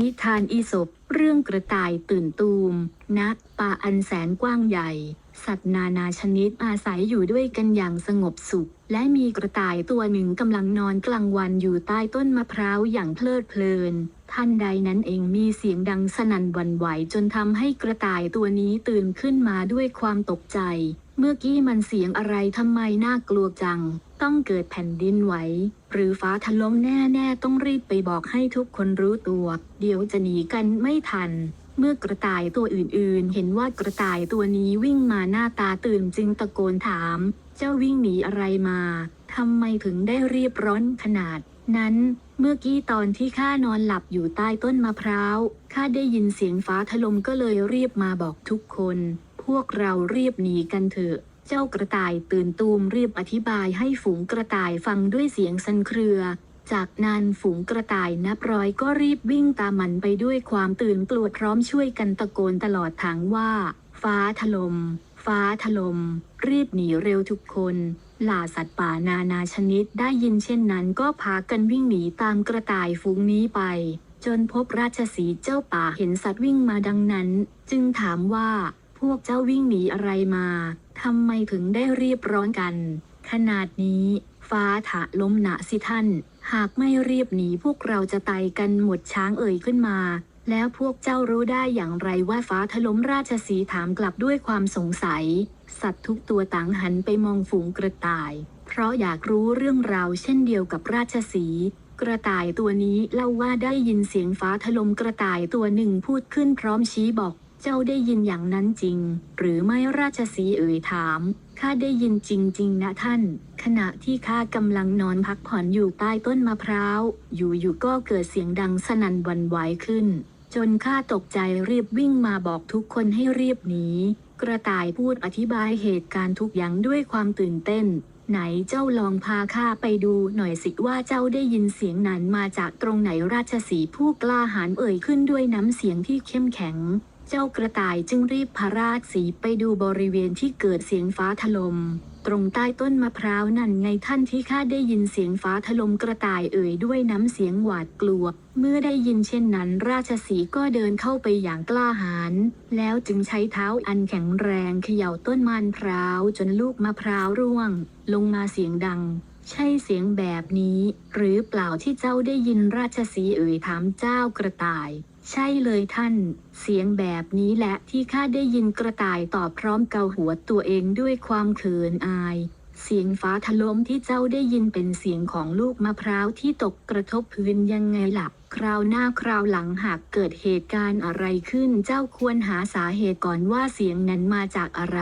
นิทานอีสปเรื่องกระต่ายตื่นตูมณป่าอันแสนกว้างใหญ่ สัตว์นานาชนิดอาศัยอยู่ด้วยกันอย่างสงบสุข และมีกระต่ายตัวหนึ่งกำลังนอนกลางวันอยู่ใต้ต้นมะพร้าวอย่างเพลิดเพลิน ท่านใดนั้นเองมีเสียงดังสนั่นวั่นไหวจนทำให้กระต่ายตัวนี้ตื่นขึ้นมาด้วยความตกใจ เมื่อกี้มันเสียงอะไรทำไมน่ากลัวจัง ต้องเกิดแผ่นดินไหว หรือฟ้าถล่มแน่ๆต้องรีบไปบอกให้ทุกคนรู้ตัว เดี๋ยวจะหนีกันไม่ทัน เมื่อกระต่ายตัวอื่นๆ เห็นว่ากระต่ายตัวนี้วิ่งมาหน้าตาตื่นจึงตะโกนถาม เจ้าวิ่งหนีอะไรมาทำไมถึงได้รีบร้อนขนาด นั้นเมื่อกี้ตอนที่ข้านอนหลับอยู่ใต้ต้นมะพร้าวข้าได้ยินเสียงฟ้าถล่มก็เลยรีบมาบอกทุกคน พวกเรารีบหนีกันเถอะ เจ้ากระต่ายตื่นตูมรีบอธิบายให้ฝูงกระต่ายฟังด้วยเสียงสันเครือ จากนั้นฝูงกระต่ายนับร้อยก็รีบวิ่งตามมันไปด้วยความตื่นกลัวพร้อมช่วยกันตะโกนตลอดทางว่า ฟ้าถลม่มฟ้าถลม่มรีบหนีเร็วทุกคนล่าสัตว์ป่านานาชนิดได้ยินเช่นนั้นก็พากันวิ่งหนีตามกระต่ายฝูงนี้ไป จนพบราชสีห์เจ้าป่าเห็นสัตว์วิ่งมาดังนั้น จึงถามว่าพวกเจ้าวิ่งหนีอะไรมา ทำไมถึงได้รีบร้อนกัน ขนาดนี้ ฟ้าถะล้มหนะสิท่าน หากไม่รีบหนีพวกเราจะตายกันหมดช้างเอ่ยขึ้นมา แล้วพวกเจ้ารู้ได้อย่างไรว่าฟ้าถล่มราชสีถามกลับด้วยความสงสัย สัตว์ทุกตัวต่างหันไปมองฝูงกระต่าย เพราะอยากรู้เรื่องราวเช่นเดียวกับราชสีกระต่ายตัวนี้เล่าว่าได้ยินเสียงฟ้าถล่มกระต่ายตัวหนึ่งพูดขึ้นพร้อมชี้บอก เจ้าได้ยินอย่างนั้นจริง หรือไม่ราชสีเอ่ยถาม ข้าได้ยินจริง ๆ นะท่าน ขณะที่ข้ากำลังนอนพักผ่อนอยู่ใต้ต้นมะพร้าว อยู่ๆก็เกิดเสียงดังสนั่นวันไหวขึ้น จนข้าตกใจรีบวิ่งมาบอกทุกคนให้รีบหนีกระต่ายพูดอธิบายเหตุการณ์ทุกอย่างด้วยความตื่นเต้น ไหนเจ้าลองพาข้าไปดูหน่อยสิว่าเจ้าได้ยินเสียงนั้นมาจากตรงไหนราชสีผู้กล้าหาญเอ่ยขึ้นด้วยน้ำเสียงที่เข้มแข็ง เจ้ากระต่ายจึงรีบพาราชสีไปดูบริเวณที่เกิดเสียงฟ้าถลม่มตรงใต้ต้นมะพร้าวนั่นไงท่านที่ข้าได้ยินเสียงฟ้าถล่มกระต่ายเอ่ยด้วยน้ำเสียงหวาดกลัว เมื่อได้ยินเช่นนั้น ราชสีก็เดินเข้าไปอย่างกล้าหาญแล้วจึงใช้เท้าอันแข็งแรงเขย่าต้นมันพร้าวจนลูกมะพร้าวร่วง ลงมาเสียงดังใช่เสียงแบบนี้ หรือเปล่าที่เจ้าได้ยินราชสีเอ่ยถามเจ้ากระต่าย ใช่เลยท่าน เสียงแบบนี้แหละที่ข้าได้ยินกระต่ายตอบพร้อมเกาหัวตัวเองด้วยความเขินอาย เสียงฟ้าถล่มที่เจ้าได้ยินเป็นเสียงของลูกมะพร้าวที่ตกกระทบพื้นยังไงล่ะ คราวหน้าคราวหลังหากเกิดเหตุการณ์อะไรขึ้นเจ้าควรหาสาเหตุก่อนว่าเสียงนั้นมาจากอะไร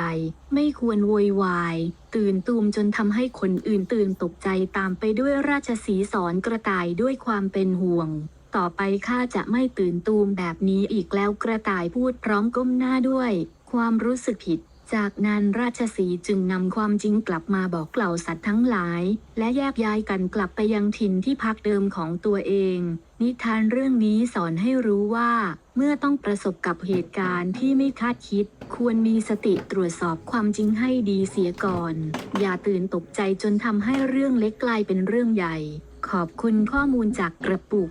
ไม่ควรโวยวาย ตื่นตูมจนทำให้คนอื่นตื่นตกใจตามไปด้วยราชสีสอนกระต่ายด้วยความเป็นห่วง ต่อไปข้าจะไม่ตื่นตูมแบบนี้อีกแล้วกระต่ายพูดพร้อมก้มหน้าด้วย ความรู้สึกผิด จากนั้นราชสีจึงนำความจริงกลับมาบอกกล่าสัตว์ทั้งหลาย และแยกย้ายกันกลับไปยังถิ่นที่พักเดิมของตัวเอง นิทานเรื่องนี้สอนให้รู้ว่า เมื่อต้องประสบกับเหตุการณ์ที่ไม่คาดคิด ควรมีสติตรวจสอบความจริงให้ดีเสียก่อน อย่าตื่นตกใจจนทำให้เรื่องเล็กกลายเป็นเรื่องใหญ่ขอบคุณข้อมูลจากกระปุก